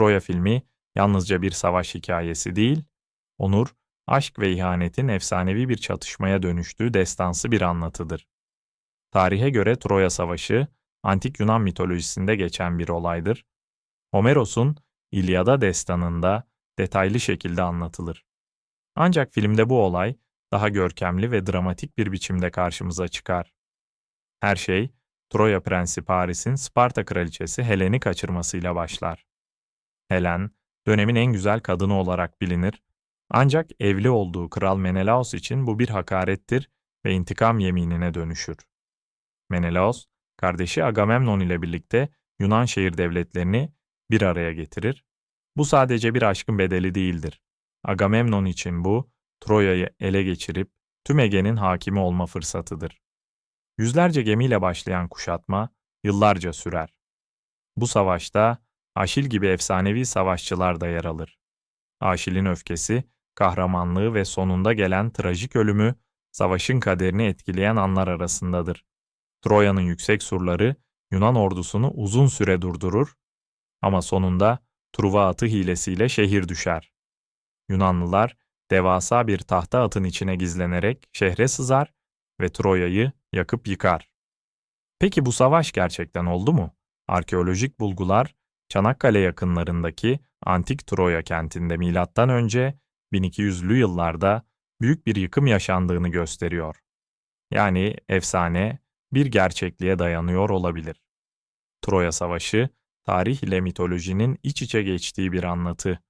Troya filmi yalnızca bir savaş hikayesi değil, onur, aşk ve ihanetin efsanevi bir çatışmaya dönüştüğü destansı bir anlatıdır. Tarihe göre Troya Savaşı, antik Yunan mitolojisinde geçen bir olaydır. Homeros'un İlyada destanında detaylı şekilde anlatılır. Ancak filmde bu olay daha görkemli ve dramatik bir biçimde karşımıza çıkar. Her şey Troya Prensi Paris'in Sparta kraliçesi Helen'i kaçırmasıyla başlar. Helen, dönemin en güzel kadını olarak bilinir ancak evli olduğu Kral Menelaos için bu bir hakarettir ve intikam yeminine dönüşür. Menelaos, kardeşi Agamemnon ile birlikte Yunan şehir devletlerini bir araya getirir. Bu sadece bir aşkın bedeli değildir. Agamemnon için bu, Troya'yı ele geçirip tüm Ege'nin hakimi olma fırsatıdır. Yüzlerce gemiyle başlayan kuşatma yıllarca sürer. Bu savaşta Aşil gibi efsanevi savaşçılar da yer alır. Aşil'in öfkesi, kahramanlığı ve sonunda gelen trajik ölümü savaşın kaderini etkileyen anlar arasındadır. Troya'nın yüksek surları Yunan ordusunu uzun süre durdurur ama sonunda Truva atı hilesiyle şehir düşer. Yunanlılar devasa bir tahta atın içine gizlenerek şehre sızar ve Troya'yı yakıp yıkar. Peki bu savaş gerçekten oldu mu? Arkeolojik bulgular Çanakkale yakınlarındaki antik Troya kentinde milattan önce 1200'lü yıllarda büyük bir yıkım yaşandığını gösteriyor. Yani efsane bir gerçekliğe dayanıyor olabilir. Troya Savaşı, tarih ile mitolojinin iç içe geçtiği bir anlatı.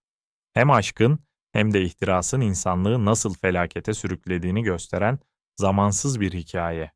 Hem aşkın hem de ihtirasın insanlığı nasıl felakete sürüklediğini gösteren zamansız bir hikaye.